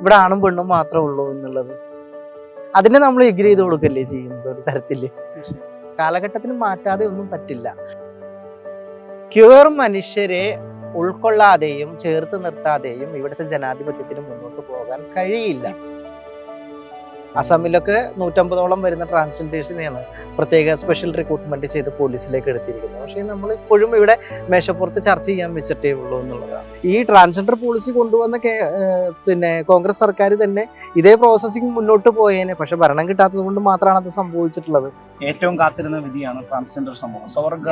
ഇവിടെ ആണും പെണ്ണും മാത്രമേ ഉള്ളൂ എന്നുള്ളത്. അതിനെ നമ്മൾ എഗ്രി ചെയ്ത് കൊടുക്കല്ലേ ചെയ്യുന്നത് ഒരു തരത്തിൽ? കാലഘട്ടത്തിന് മാറ്റാതെ ഒന്നും പറ്റില്ല. ക്യൂർ മനുഷ്യരെ ഉൾക്കൊള്ളാതെയും ചേർത്ത് നിർത്താതെയും ഇവിടുത്തെ ജനാധിപത്യത്തിന് മുന്നോട്ട് പോകാൻ കഴിയില്ല. അസമിലൊക്കെ നൂറ്റമ്പതോളം വരുന്ന ട്രാൻസ്ജെൻഡേഴ്സിനെയാണ് പ്രത്യേക സ്പെഷ്യൽ റിക്രൂട്ട്മെന്റ് ചെയ്ത് പോലീസിലേക്ക് എടുത്തിരിക്കുന്നത്. പക്ഷേ നമ്മൾ ഇപ്പോഴും ഇവിടെ മേശപ്പുറത്ത് ചർച്ച ചെയ്യാൻ വെച്ചിട്ടേ ഉള്ളൂ എന്നുള്ളതാണ്. ഈ ട്രാൻസ്ജെൻഡർ പോളിസി കൊണ്ടുവന്ന പിന്നെ കോൺഗ്രസ് സർക്കാർ തന്നെ ഇതേ പ്രോസസ്സിംഗ് മുന്നോട്ട് പോയേനെ. പക്ഷെ ഭരണം കിട്ടാത്തത് കൊണ്ട് മാത്രമാണ് അത് സംഭവിച്ചിട്ടുള്ളത്. ഏറ്റവും കാത്തിരുന്ന വിധിയാണ് ട്രാൻസ്ജെൻഡർ സമൂഹം. സ്വർഗ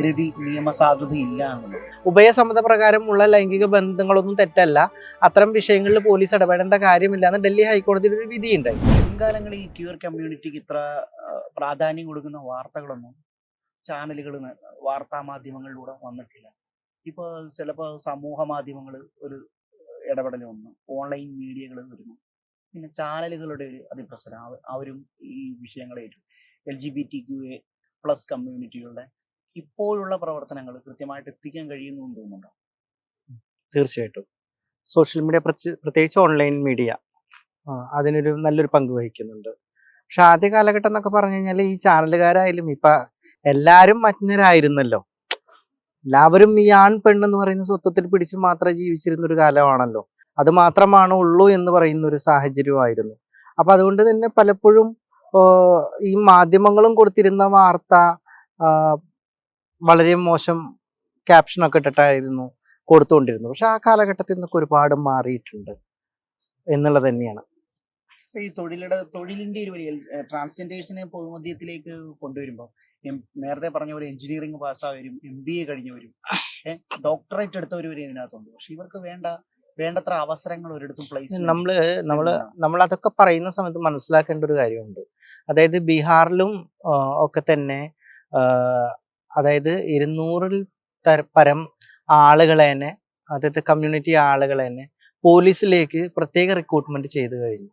രതി നിയമസാധുത ഇല്ല എന്നുള്ളത് ഉഭയസമ്മത പ്രകാരമുള്ള ലൈംഗിക ബന്ധങ്ങളൊന്നും തെറ്റല്ല. അത്തരം വിഷയങ്ങളിൽ പോലീസ് ഇടപെടേണ്ട കാര്യമില്ല എന്ന് ഡൽഹി ഹൈക്കോടതിയിൽ ഒരു വിധിയുണ്ടായി. മുൻകാലങ്ങളിൽ ഈ ക്യൂർ കമ്മ്യൂണിറ്റിക്ക് ഇത്ര പ്രാധാന്യം കൊടുക്കുന്ന വാർത്തകളൊന്നും ചാനലുകൾ വാർത്താ മാധ്യമങ്ങളിലൂടെ വന്നിട്ടില്ല. ഇപ്പോൾ ചിലപ്പോൾ സമൂഹ മാധ്യമങ്ങൾ ഒരു ഇടപെടൽ വന്നു. ഓൺലൈൻ മീഡിയകൾ വരുന്നു. പിന്നെ ചാനലുകളുടെ ഒരു അതിപ്രസരം. അവ- അവരും ഈ വിഷയങ്ങളെ ഏറ്റു L G B T Q A plus കമ്മ്യൂണിറ്റികളുടെ ഇപ്പോഴുള്ള പ്രവർത്തനങ്ങൾ കൃത്യമായിട്ട് എത്തിക്കാൻ കഴിയുന്നു തോന്നുന്നുണ്ടോ? തീർച്ചയായിട്ടും. സോഷ്യൽ മീഡിയ പ്രത്യേകിച്ച് ഓൺലൈൻ മീഡിയ അതിനൊരു നല്ലൊരു പങ്ക് വഹിക്കുന്നുണ്ട്. പക്ഷെ ആദ്യ കാലഘട്ടം എന്നൊക്കെ പറഞ്ഞു കഴിഞ്ഞാൽ ഈ ചാനലുകാരായാലും ഇപ്പൊ എല്ലാവരും മജ്ഞരായിരുന്നല്ലോ എല്ലാവരും ഈ ആൺ പെണ്ണെന്ന് പറയുന്ന സ്വത്വത്തിൽ പിടിച്ച് മാത്രമേ ജീവിച്ചിരുന്ന ഒരു കാലമാണല്ലോ. അത് മാത്രമാണ് ഉള്ളൂ എന്ന് പറയുന്ന ഒരു സാഹചര്യമായിരുന്നു. അപ്പൊ അതുകൊണ്ട് തന്നെ പലപ്പോഴും ഈ മാധ്യമങ്ങളും കൊടുത്തിരുന്ന വാർത്ത വളരെ മോശം ക്യാപ്ഷനൊക്കെ ഇട്ടിട്ടായിരുന്നു കൊടുത്തുകൊണ്ടിരുന്നു പക്ഷെ ആ കാലഘട്ടത്തിൽ നിന്നൊക്കെ ഒരുപാട് മാറിയിട്ടുണ്ട് എന്നുള്ളത് തന്നെയാണ്. ഈ തൊഴിലിട തൊഴിലിന്റെ ഒരു ട്രാൻസ്ജെൻഡേഴ്സിനെ പൊതുമധ്യത്തിലേക്ക് കൊണ്ടുവരുമ്പോൾ നേരത്തെ പറഞ്ഞ പോലെ എഞ്ചിനീയറിംഗ് പാസ്സായവരും എം ബി എ കഴിഞ്ഞവരും ഡോക്ടറേറ്റ് എടുത്തവരും വരെ ഇതിനകത്തുണ്ട്. പക്ഷെ ഇവർക്ക് വേണ്ട വേണ്ടത്ര അവസരങ്ങൾ ഒരിടത്തും പ്ലേസ് നമ്മൾ നമ്മൾ നമ്മൾ അതൊക്കെ പറയുന്ന സമയത്ത് മനസ്സിലാക്കേണ്ട ഒരു കാര്യമുണ്ട്. അതായത് ബീഹാറിലും ഒക്കെ തന്നെ അതായത് ഇരുന്നൂറിൽ പരം ആളുകളെ തന്നെ അതായത് കമ്മ്യൂണിറ്റി ആളുകളെ തന്നെ പോലീസിലേക്ക് പ്രത്യേക റിക്രൂട്ട്മെന്റ് ചെയ്തു കഴിഞ്ഞു.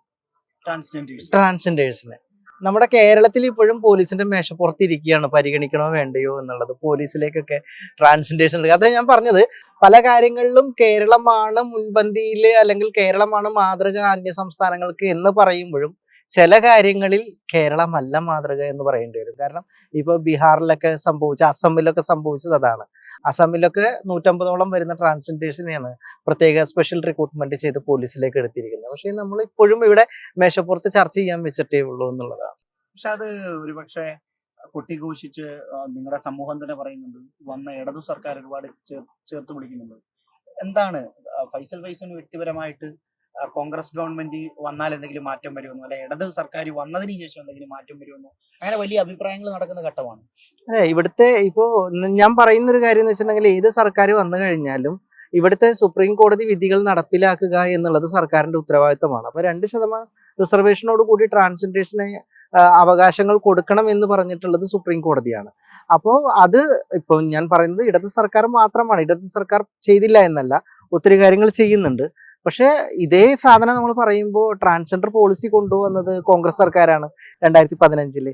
ട്രാൻസ്ജെൻഡേഴ്സ് ട്രാൻസ്ജെൻഡേഴ്സിനെ നമ്മുടെ കേരളത്തിൽ ഇപ്പോഴും പോലീസിന്റെ മേശപ്പുറത്ത് ഇരിക്കുകയാണ്. പരിഗണിക്കണോ വേണ്ടയോ എന്നുള്ളത്. പോലീസിലേക്കൊക്കെ ട്രാൻസ്ജെൻഡേഴ്സ് ഉണ്ട് അതാ ഞാൻ പറഞ്ഞത്. പല കാര്യങ്ങളിലും കേരളമാണ് മുൻപന്തിയിൽ അല്ലെങ്കിൽ കേരളമാണ് മാതൃക അന്യ സംസ്ഥാനങ്ങൾക്ക് എന്ന് പറയുമ്പോഴും ചില കാര്യങ്ങളിൽ കേരളമല്ല മാതൃക എന്ന് പറയേണ്ടി വരും. കാരണം ഇപ്പൊ ബീഹാറിലൊക്കെ സംഭവിച്ച അസമിലൊക്കെ സംഭവിച്ചത് അതാണ്. അസമിലൊക്കെ നൂറ്റമ്പതോളം വരുന്ന ട്രാൻസ്ജെൻഡേഴ്സിനെയാണ് പ്രത്യേക സ്പെഷ്യൽ റിക്രൂട്ട്മെന്റ് ചെയ്ത് പോലീസിലേക്ക് എടുത്തിരിക്കുന്നത്. പക്ഷേ നമ്മൾ ഇപ്പോഴും ഇവിടെ മേശപ്പുറത്ത് ചർച്ച ചെയ്യാൻ വെച്ചിട്ടേ ഉള്ളൂ എന്നുള്ളതാണ്. പക്ഷെ അത് ഒരുപക്ഷെ കൊട്ടിഘോഷിച്ച് നിങ്ങളുടെ സമൂഹം തന്നെ പറയുന്നുണ്ട്. വന്ന ഇടതു സർക്കാർ ഒരുപാട് ചേർത്ത് പിടിക്കുന്നുണ്ട്. എന്താണ് ഫൈസൽ ഫൈസൽ വ്യക്തിപരമായിട്ട് കോൺഗ്രസ് ഗവൺമെന്റ് വന്നാൽ എന്തെങ്കിലും മാറ്റം വരുമെന്നോ അല്ലെ ഇടത് സർക്കാർ വന്നതിന് ശേഷം എന്തെങ്കിലും മാറ്റം വരുമെന്നോ അങ്ങനെ വലിയ അഭിപ്രായങ്ങൾ നടക്കുന്ന ഘട്ടമാണ്. അതെ ഇവിടുത്തെ ഇപ്പോ ഞാൻ പറയുന്ന ഒരു കാര്യം എന്ന് വെച്ചിട്ടുണ്ടെങ്കിൽ ഏത് സർക്കാർ വന്നു കഴിഞ്ഞാലും ഇവിടുത്തെ സുപ്രീം കോടതി വിധികൾ നടപ്പിലാക്കുക എന്നുള്ളത് സർക്കാരിന്റെ ഉത്തരവാദിത്തമാണ്. അപ്പൊ രണ്ട് ശതമാനം റിസർവേഷനോട് കൂടി ട്രാൻസ്ജെൻഡേഴ്സിനെ അവകാശങ്ങൾ കൊടുക്കണം എന്ന് പറഞ്ഞിട്ടുള്ളത് സുപ്രീം കോടതിയാണ്. അപ്പോൾ അത് ഇപ്പോൾ ഞാൻ പറയുന്നത് ഇടത് സർക്കാർ മാത്രമാണ് ഇടത് സർക്കാർ ചെയ്തില്ല എന്നല്ല ഒത്തിരി കാര്യങ്ങൾ ചെയ്യുന്നുണ്ട്. പക്ഷേ ഇതേ സാധനം നമ്മൾ പറയുമ്പോൾ ട്രാൻസ്ജെൻഡർ പോളിസി കൊണ്ടുവന്നത് കോൺഗ്രസ് സർക്കാരാണ് രണ്ടായിരത്തി പതിനഞ്ചിൽ.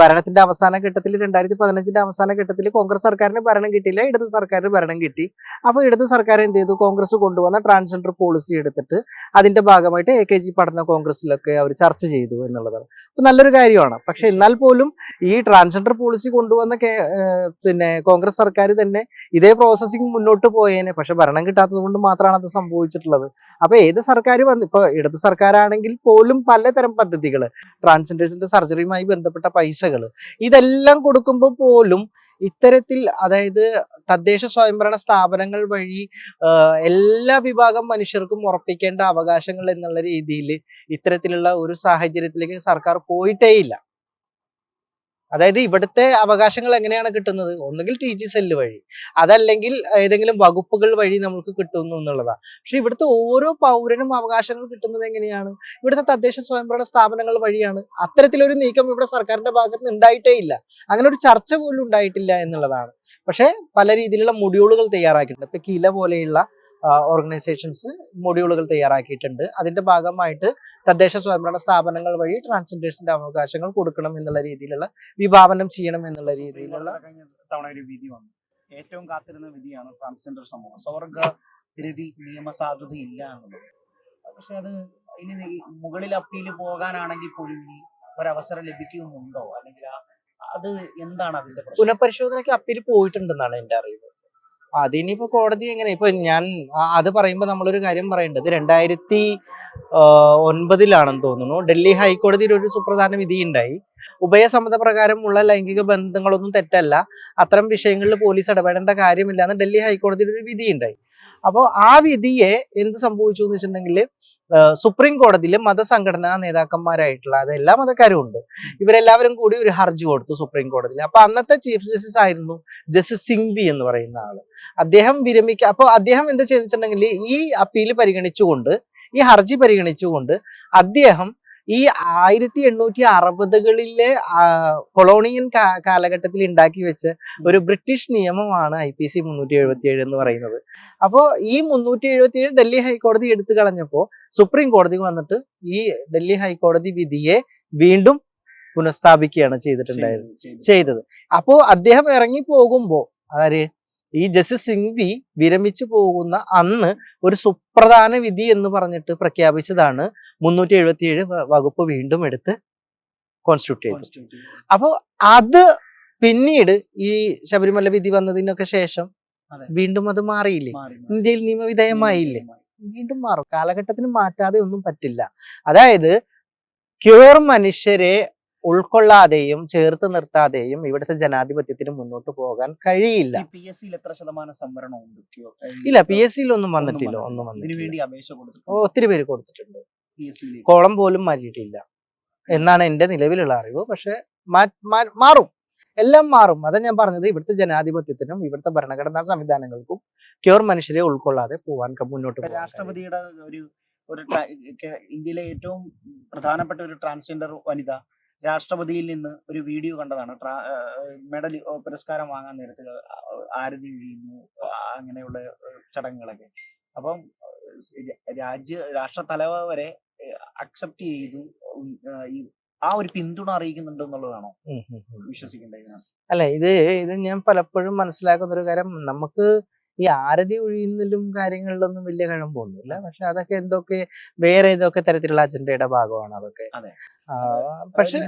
ഭരണത്തിന്റെ അവസാന ഘട്ടത്തിൽ രണ്ടായിരത്തി പതിനഞ്ചിന്റെ അവസാന ഘട്ടത്തിൽ കോൺഗ്രസ് സർക്കാരിന് ഭരണം കിട്ടിയില്ല ഇടത് സർക്കാരിന് ഭരണം കിട്ടി. അപ്പോൾ ഇടത് സർക്കാർ എന്ത് ചെയ്തു? കോൺഗ്രസ് കൊണ്ടുവന്ന ട്രാൻസ്ജെൻഡർ പോളിസി എടുത്തിട്ട് അതിന്റെ ഭാഗമായിട്ട് എ കെ ജി പഠന കോൺഗ്രസിലൊക്കെ അവർ ചർച്ച ചെയ്തു എന്നുള്ളതാണ്. അപ്പൊ നല്ലൊരു കാര്യമാണ്. പക്ഷെ എന്നാൽ പോലും ഈ ട്രാൻസ്ജെൻഡർ പോളിസി കൊണ്ടുവന്ന പിന്നെ കോൺഗ്രസ് സർക്കാർ തന്നെ ഇതേ പ്രോസസ്സിംഗ് മുന്നോട്ട് പോയേനെ. പക്ഷെ ഭരണം കിട്ടാത്തത് കൊണ്ട് മാത്രമാണ് അത് സംഭവിച്ചിട്ടുള്ളത്. അപ്പൊ ഏത് സർക്കാർ വന്ന് ഇപ്പൊ ഇടത് സർക്കാരാണെങ്കിൽ പോലും പലതരം പദ്ധതികൾ ട്രാൻസ്ജെൻഡേഴ്സിന്റെ സർജറിയുമായി ബന്ധപ്പെട്ട പൈസകൾ ഇതെല്ലാം കൊടുക്കുമ്പോൾ പോലും ഇത്തരത്തിൽ അതായത് തദ്ദേശ സ്വയംഭരണ സ്ഥാപനങ്ങൾ വഴി എല്ലാ വിഭാഗം മനുഷ്യർക്കും ഉറപ്പിക്കേണ്ട അവകാശങ്ങൾ എന്നുള്ള രീതിയിൽ ഇത്തരത്തിലുള്ള ഒരു സാഹചര്യത്തിലേക്ക് സർക്കാർ പോയിട്ടേ ഇല്ല അതായത് ഇവിടുത്തെ അവകാശങ്ങൾ എങ്ങനെയാണ് കിട്ടുന്നത്? ഒന്നുകിൽ ടി ജി സെല്ല് വഴി അതല്ലെങ്കിൽ ഏതെങ്കിലും വകുപ്പുകൾ വഴി നമുക്ക് കിട്ടുന്നു എന്നുള്ളതാണ് പക്ഷെ ഇവിടുത്തെ ഓരോ പൗരനും അവകാശങ്ങൾ കിട്ടുന്നത് എങ്ങനെയാണ്? ഇവിടുത്തെ തദ്ദേശ സ്വയംഭരണ സ്ഥാപനങ്ങൾ വഴിയാണ്. അത്തരത്തിലൊരു നീക്കം ഇവിടെ സർക്കാരിന്റെ ഭാഗത്ത് ഉണ്ടായിട്ടേ ഇല്ല. അങ്ങനെ ഒരു ചർച്ച പോലും ഉണ്ടായിട്ടില്ല എന്നുള്ളതാണ്. പക്ഷെ പല രീതിയിലുള്ള മൊഡ്യൂളുകൾ തയ്യാറാക്കിയിട്ടുണ്ട്. ഇപ്പൊ കില പോലെയുള്ള ഓർഗനൈസേഷൻസ് മൊഡ്യൂളുകൾ തയ്യാറാക്കിയിട്ടുണ്ട്. അതിന്റെ ഭാഗമായിട്ട് തദ്ദേശ സ്വയംഭരണ സ്ഥാപനങ്ങൾ വഴി ട്രാൻസ്ജെൻഡേഴ്സിന്റെ അവകാശങ്ങൾ കൊടുക്കണം എന്നുള്ള രീതിയിലുള്ള വിഭാവനം ചെയ്യണം എന്നുള്ള രീതിയിലുള്ള തവണ ഒരു വിധി വന്നു. ഏറ്റവും കാത്തിരുന്ന വിധിയാണ് ട്രാൻസ്ജെൻഡർ സമൂഹം. സ്വർഗ രതി നിയമസാധുത ഇല്ല എന്നുള്ളത്. പക്ഷെ അത് ഇനി മുകളിൽ അപ്പീൽ പോകാനാണെങ്കിൽ പോലും ഇനി ഒരവസരം ലഭിക്കുന്നുണ്ടോ? അല്ലെങ്കിൽ അത് എന്താണ് അതിന്റെ പുനഃപരിശോധനയ്ക്ക് അപ്പീൽ പോയിട്ടുണ്ടെന്നാണ് എന്റെ അറിവ്. അതിനിപ്പോ കോടതി എങ്ങനെ? ഇപ്പൊ ഞാൻ അത് പറയുമ്പോൾ നമ്മളൊരു കാര്യം പറയേണ്ടത്. രണ്ടായിരത്തി ഒൻപതിലാണെന്ന് തോന്നുന്നു. ഡൽഹി ഹൈക്കോടതിയിൽ ഒരു സുപ്രധാന വിധി ഉണ്ടായി ഉഭയസമ്മത പ്രകാരമുള്ള ലൈംഗിക ബന്ധങ്ങളൊന്നും തെറ്റല്ല. അത്തരം വിഷയങ്ങളിൽ പോലീസ് ഇടപെടേണ്ട കാര്യമില്ല എന്ന് ഡൽഹി ഹൈക്കോടതിയിൽ ഒരു വിധി ഉണ്ടായി അപ്പോൾ ആ വിധിയെ എന്ത് സംഭവിച്ചു എന്ന് വെച്ചിട്ടുണ്ടെങ്കിൽ സുപ്രീം കോടതിയിൽ മതസംഘടനാ നേതാക്കന്മാരായിട്ടുള്ള അത് എല്ലാ മതക്കാരും ഉണ്ട്. ഇവരെല്ലാവരും കൂടി ഒരു ഹർജി കൊടുത്തു സുപ്രീം കോടതിയിൽ. അപ്പൊ അന്നത്തെ ചീഫ് ജസ്റ്റിസ് ആയിരുന്നു ജസ്റ്റിസ് സിംഗ്വി എന്ന് പറയുന്ന ആൾ. അദ്ദേഹം വിരമിക്ക അപ്പോൾ അദ്ദേഹം എന്താ ചെയ്തിട്ടുണ്ടെങ്കിൽ ഈ അപ്പീൽ പരിഗണിച്ചുകൊണ്ട് ഈ ഹർജി പരിഗണിച്ചുകൊണ്ട് അദ്ദേഹം ഈ ആയിരത്തി എണ്ണൂറ്റി അറുപതുകളിലെ കൊളോണിയൻ കാലഘട്ടത്തിൽ ഉണ്ടാക്കി വെച്ച ഒരു ബ്രിട്ടീഷ് നിയമമാണ് ഐ പി സി മുന്നൂറ്റി എഴുപത്തി ഏഴ് എന്ന് പറയുന്നത്. അപ്പോൾ ഈ മുന്നൂറ്റി എഴുപത്തി ഏഴ് ഡൽഹി ഹൈക്കോടതി എടുത്തു കളഞ്ഞപ്പോൾ സുപ്രീം കോടതി വന്നിട്ട് ഈ ഡൽഹി ഹൈക്കോടതി വിധിയെ വീണ്ടും പുനഃസ്ഥാപിക്കുകയാണ് ചെയ്തിട്ടുണ്ടായിരുന്നത്. ചെയ്തു. ചെയ്തത്. അപ്പോ അദ്ദേഹം ഇറങ്ങി പോകുമ്പോ ആര്? ഈ ജസ്റ്റിസ് സിംഗ്വി വിരമിച്ചു പോകുന്ന അന്ന് ഒരു സുപ്രധാന വിധി എന്ന് പറഞ്ഞിട്ട് പ്രഖ്യാപിച്ചതാണ് മുന്നൂറ്റി എഴുപത്തി ഏഴ് വകുപ്പ് വീണ്ടും എടുത്ത് കോൺസ്റ്റിറ്റ്യൂട്ട് ചെയ്തു. അപ്പോൾ അപ്പോ അത് പിന്നീട് ഈ ശബരിമല വിധി വന്നതിനൊക്കെ ശേഷം. വീണ്ടും അത് മാറിയില്ലേ? മാറി, മാറി. ഇന്ത്യയിൽ നിയമവിധേയമായില്ലേ? വീണ്ടും മാറും. കാലഘട്ടത്തിന് മാറ്റാതെ ഒന്നും പറ്റില്ല. അതായത് ക്യൂർ മനുഷ്യരെ ഉൾക്കൊള്ളാതെയും ചേർത്ത് നിർത്താതെയും ഇവിടുത്തെ ജനാധിപത്യത്തിന് മുന്നോട്ട് പോകാൻ കഴിയില്ല. പി എസ് സിയിൽ എത്ര ശതമാനം സംവരണം ഇല്ല പി എസ് സിയിൽ ഒന്നും വന്നിട്ടില്ല. ഒന്നും വന്നിട്ടില്ല. ഒത്തിരി പേര് കൊടുത്തിട്ടുണ്ട്. കോളം പോലും മാറ്റിയിട്ടില്ല. എന്നാണ് എന്റെ നിലവിലുള്ള അറിവ്. പക്ഷെ മാറും. എല്ലാം മാറും. അതാ ഞാൻ പറഞ്ഞത്. ഇവിടുത്തെ ജനാധിപത്യത്തിനും ഇവിടുത്തെ ഭരണഘടനാ സംവിധാനങ്ങൾക്കും ക്യൂർ മനുഷ്യരെ ഉൾക്കൊള്ളാതെ പോവാൻ മുന്നോട്ട്. രാഷ്ട്രപതിയുടെ ഒരു ഒരു ഇന്ത്യയിലെ ഏറ്റവും പ്രധാനപ്പെട്ട ഒരു ട്രാൻസ്ജെൻഡർ വനിത രാഷ്ട്രപതിയിൽ നിന്ന് ഒരു വീഡിയോ കണ്ടതാണ് ട്രാ- മെഡൽ പുരസ്കാരം വാങ്ങാൻ നേരത്തിൽ ആരതി വീഴുന്നു അങ്ങനെയുള്ള ചടങ്ങുകളൊക്കെ അപ്പം രാജ്യ രാഷ്ട്ര തലവ വരെ അക്സെപ്റ്റ് ചെയ്തു ഈ ആ ഒരു പിന്തുണ അറിയിക്കുന്നുണ്ട് എന്നുള്ളതാണോ. വിശ്വസിക്കേണ്ടത്? അല്ല ഇത് ഇത് ഞാൻ പലപ്പോഴും മനസ്സിലാക്കുന്ന ഒരു കാര്യം നമുക്ക് ഈ ആരതി ഒഴിയുന്നതിലും കാര്യങ്ങളിലൊന്നും വലിയ കഴമ്പൊന്നുമില്ല. പക്ഷെ അതൊക്കെ എന്തൊക്കെ വേറെ ഏതൊക്കെ തരത്തിലുള്ള അജണ്ടയുടെ ഭാഗമാണ് അതൊക്കെ. അതെ. പക്ഷെ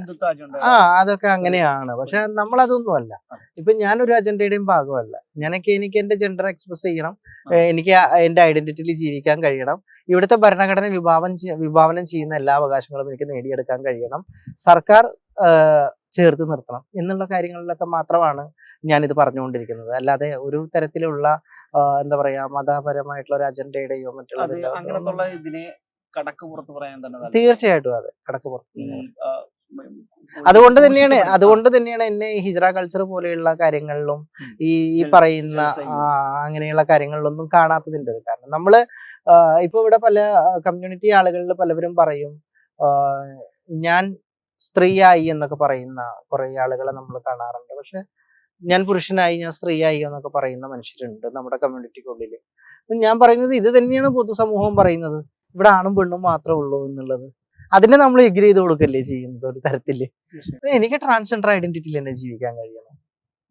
ആ അതൊക്കെ അങ്ങനെയാണ്. പക്ഷെ നമ്മൾ അതൊന്നും അല്ല. ഇപ്പൊ ഞാനൊരു അജണ്ടയുടെയും ഭാഗമല്ല. ഞാനൊക്കെ എനിക്ക് എന്റെ ജെൻഡർ എക്സ്പ്രസ് ചെയ്യണം. എനിക്ക് എന്റെ ഐഡന്റിറ്റിയിൽ ജീവിക്കാൻ കഴിയണം. ഇവിടുത്തെ ഭരണഘടന വിഭാവനം വിഭാവനം ചെയ്യുന്ന എല്ലാ അവകാശങ്ങളും എനിക്ക് നേടിയെടുക്കാൻ കഴിയണം. സർക്കാർ ചേർത്ത് നിർത്തണം എന്നുള്ള കാര്യങ്ങളിലൊക്കെ മാത്രമാണ് ഞാനിത് പറഞ്ഞുകൊണ്ടിരിക്കുന്നത്. അല്ലാതെ ഒരു തരത്തിലുള്ള എന്താ പറയാ മതപരമായിട്ടുള്ള ഒരു അജണ്ടയുടെയോ മറ്റുള്ള അങ്ങനത്തുള്ള ഇതിനെ കടക്ക് പുറത്ത് പറയാൻ തന്നെ. തീർച്ചയായിട്ടും അതെ. കടക്ക് പുറത്ത് അതുകൊണ്ട് തന്നെയാണ് അതുകൊണ്ട് തന്നെയാണ് എന്നെ ഈ ഹിജ്റ കൾച്ചർ പോലെയുള്ള കാര്യങ്ങളിലും ഈ ഈ പറയുന്ന അങ്ങനെയുള്ള കാര്യങ്ങളിലൊന്നും കാണാത്തതിന്റെ ഒരു കാരണം. നമ്മൾ ഇപ്പൊ ഇവിടെ പല കമ്മ്യൂണിറ്റി ആളുകളിൽ പലവരും പറയും ഞാൻ സ്ത്രീയായി എന്നൊക്കെ പറയുന്ന കുറെ ആളുകളെ നമ്മൾ കാണാറുണ്ട്. പക്ഷെ ഞാൻ പുരുഷനായി ഞാൻ സ്ത്രീയായി എന്നൊക്കെ പറയുന്ന മനുഷ്യരുണ്ട് നമ്മുടെ കമ്മ്യൂണിറ്റിക്കുള്ളിൽ ഞാൻ പറയുന്നത് ഇത് തന്നെയാണ് പൊതുസമൂഹം പറയുന്നത്. ഇവിടെ ആണും പെണ്ണും മാത്രമേ ഉള്ളൂ എന്നുള്ളത്. അതിനെ നമ്മൾ എഗ്രി ചെയ്ത് കൊടുക്കല്ലേ ചെയ്യുന്നത് ഒരു തരത്തിൽ? എനിക്ക് ട്രാൻസ്ജെൻഡർ ഐഡന്റിറ്റിയിൽ തന്നെ ജീവിക്കാൻ കഴിയണം.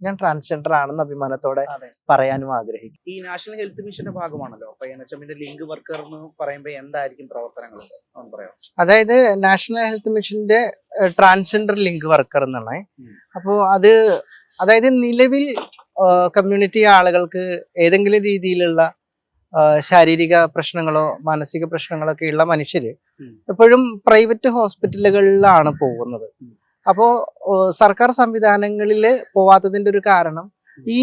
ഞാൻ ട്രാൻസ്ജെൻഡർ ആണെന്ന് അഭിമാനത്തോടെ പറയാനും ആഗ്രഹിക്കും ഈ നാഷണൽ ഹെൽത്ത് മിഷന്റെ ഭാഗമാണല്ലോ. അപ്പൊ എൻ എച്ച് എമ്മിന്റെ ലിങ്ക് വർക്കർ എന്ന് പറയുമ്പോൾ എന്തായിരിക്കും പ്രവർത്തനങ്ങൾ അതായത് നാഷണൽ ഹെൽത്ത് മിഷന്റെ ട്രാൻസ്ജെൻഡർ ലിങ്ക് വർക്കർ എന്നാണ്. അപ്പോ അപ്പോൾ അത് അതായത് നിലവിൽ കമ്മ്യൂണിറ്റി ആളുകൾക്ക് ഏതെങ്കിലും രീതിയിലുള്ള ശാരീരിക പ്രശ്നങ്ങളോ മാനസിക പ്രശ്നങ്ങളോ ഒക്കെ ഉള്ള മനുഷ്യര് എപ്പോഴും പ്രൈവറ്റ് ഹോസ്പിറ്റലുകളിലാണ് പോകുന്നത്. അപ്പോ സർക്കാർ സംവിധാനങ്ങളിൽ പോവാത്തതിന്റെ ഒരു കാരണം ഈ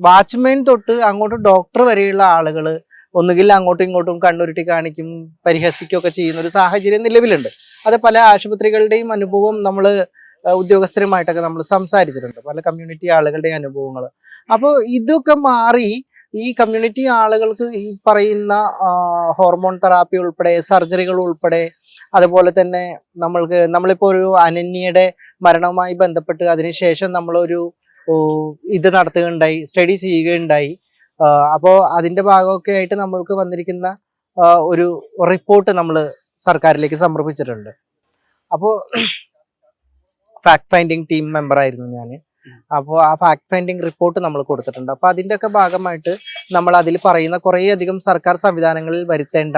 വാച്ച്മാൻ തൊട്ട് അങ്ങോട്ട് ഡോക്ടർ വരെയുള്ള ആളുകൾ ഒന്നുകിൽ അങ്ങോട്ടും ഇങ്ങോട്ടും കണ്ണുരുട്ടി കാണിക്കും പരിഹസിക്കുകയൊക്കെ ചെയ്യുന്ന ഒരു സാഹചര്യം നിലവിലുണ്ട്. അത് പല ആശുപത്രികളുടെയും അനുഭവം നമ്മൾ ഉദ്യോഗസ്ഥരുമായിട്ടൊക്കെ നമ്മൾ സംസാരിച്ചിട്ടുണ്ട്. പല കമ്മ്യൂണിറ്റി ആളുകളുടെയും അനുഭവങ്ങൾ അപ്പോൾ ഇതൊക്കെ മാറി ഈ കമ്മ്യൂണിറ്റി ആളുകൾക്ക് ഈ പറയുന്ന ഹോർമോൺ തെറാപ്പി ഉൾപ്പെടെ സർജറികൾ ഉൾപ്പെടെ അതുപോലെ തന്നെ നമ്മൾക്ക് നമ്മളിപ്പോൾ ഒരു അനന്യയുടെ മരണവുമായി ബന്ധപ്പെട്ട് അതിനുശേഷം നമ്മളൊരു ഇത് നടത്തുകയുണ്ടായി സ്റ്റഡി ചെയ്യുകയുണ്ടായി. അപ്പോൾ അതിന്റെ ഭാഗമൊക്കെ ആയിട്ട് നമ്മൾക്ക് വന്നിരിക്കുന്ന ഒരു റിപ്പോർട്ട് നമ്മൾ സർക്കാരിലേക്ക് സമർപ്പിച്ചിട്ടുണ്ട്. അപ്പോൾ ഫാക്ട് ഫൈൻഡിങ് ടീം മെമ്പർ ആയിരുന്നു ഞാൻ അപ്പോൾ ആ ഫാക്ട് ഫൈൻഡിങ് റിപ്പോർട്ട് നമ്മൾ കൊടുത്തിട്ടുണ്ട്. അപ്പോൾ അതിന്റെ ഒക്കെ ഭാഗമായിട്ട് നമ്മൾ അതിൽ പറയുന്ന കുറേയധികം സർക്കാർ സംവിധാനങ്ങളിൽ വരുത്തേണ്ട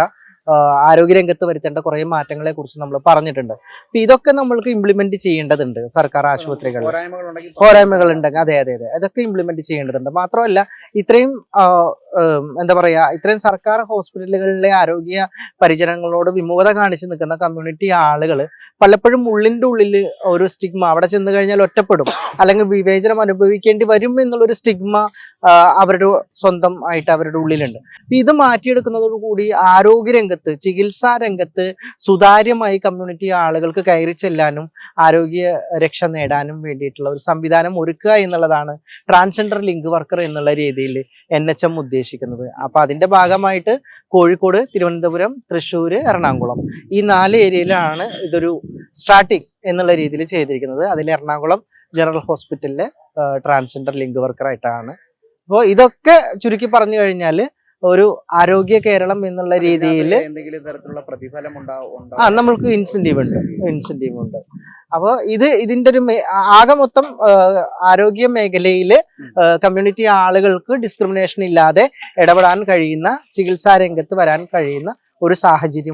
ആരോഗ്യരംഗത്ത് വരുത്തേണ്ട കുറേ മാറ്റങ്ങളെ കുറിച്ച് നമ്മൾ പറഞ്ഞിട്ടുണ്ട്. അപ്പൊ ഇതൊക്കെ നമ്മൾക്ക് ഇംപ്ലിമെന്റ് ചെയ്യേണ്ടതുണ്ട് സർക്കാർ ആശുപത്രികൾ പോരായ്മകൾ ഉണ്ടെങ്കിൽ അതെ അതെ അതെ. അതൊക്കെ ഇംപ്ലിമെന്റ് ചെയ്യേണ്ടതുണ്ട്. മാത്രമല്ല ഇത്രയും എന്താ പറയാ ഇത്രയും സർക്കാർ ഹോസ്പിറ്റലുകളിലെ ആരോഗ്യ പരിചരണങ്ങളോട് വിമുഖത കാണിച്ചു നിൽക്കുന്ന കമ്മ്യൂണിറ്റി ആളുകൾ പലപ്പോഴും ഉള്ളിന്റെ ഉള്ളിൽ ഒരു സ്റ്റിഗ്മ അവിടെ ചെന്ന് കഴിഞ്ഞാൽ ഒറ്റപ്പെടും. അല്ലെങ്കിൽ വിവേചനം അനുഭവിക്കേണ്ടി വരും എന്നുള്ളൊരു സ്റ്റിഗ്മ അവരുടെ സ്വന്തം ആയിട്ട് അവരുടെ ഉള്ളിലുണ്ട്. ഇത് മാറ്റിയെടുക്കുന്നതോടുകൂടി ആരോഗ്യരംഗത്ത് ചികിത്സാ രംഗത്ത് സുതാര്യമായി കമ്മ്യൂണിറ്റി ആളുകൾക്ക് കയറി ചെല്ലാനും ആരോഗ്യ രക്ഷ നേടാനും വേണ്ടിയിട്ടുള്ള ഒരു സംവിധാനം ഒരുക്കുക എന്നുള്ളതാണ് ട്രാൻസ്ജെൻഡർ ലിങ്ക് വർക്കർ എന്നുള്ള രീതിയിൽ എൻ എച്ച് എം ഉദ്ദേശിക്കുന്നത്. അപ്പൊ അതിന്റെ ഭാഗമായിട്ട് കോഴിക്കോട് തിരുവനന്തപുരം തൃശ്ശൂർ എറണാകുളം ഈ നാല് ഏരിയയിലാണ് ഇതൊരു സ്റ്റാർട്ടിങ് എന്നുള്ള രീതിയിൽ ചെയ്തിരിക്കുന്നത്. അതിൽ എറണാകുളം ജനറൽ ഹോസ്പിറ്റലിലെ ട്രാൻസ്ജെൻഡർ ലിങ്ക് വർക്കറായിട്ടാണ് അപ്പോൾ ഇതൊക്കെ ചുരുക്കി പറഞ്ഞു കഴിഞ്ഞാൽ ഒരു ആരോഗ്യ കേരളം എന്നുള്ള രീതിയിൽ എന്തെങ്കിലും തരത്തിലുള്ള പ്രതിഫലം ആ നമ്മൾക്ക് ഇൻസെന്റീവ് ഉണ്ട്. ഇൻസെന്റീവ് ഉണ്ട്. അപ്പോൾ ഇത് ഇതിന്റെ ഒരു ആകെ മൊത്തം ആരോഗ്യ മേഖലയിൽ കമ്മ്യൂണിറ്റി ആളുകൾക്ക് ഡിസ്ക്രിമിനേഷൻ ഇല്ലാതെ ഇടപെടാൻ കഴിയുന്ന ചികിത്സാ രംഗത്ത് വരാൻ കഴിയുന്ന ഒരു സാഹചര്യം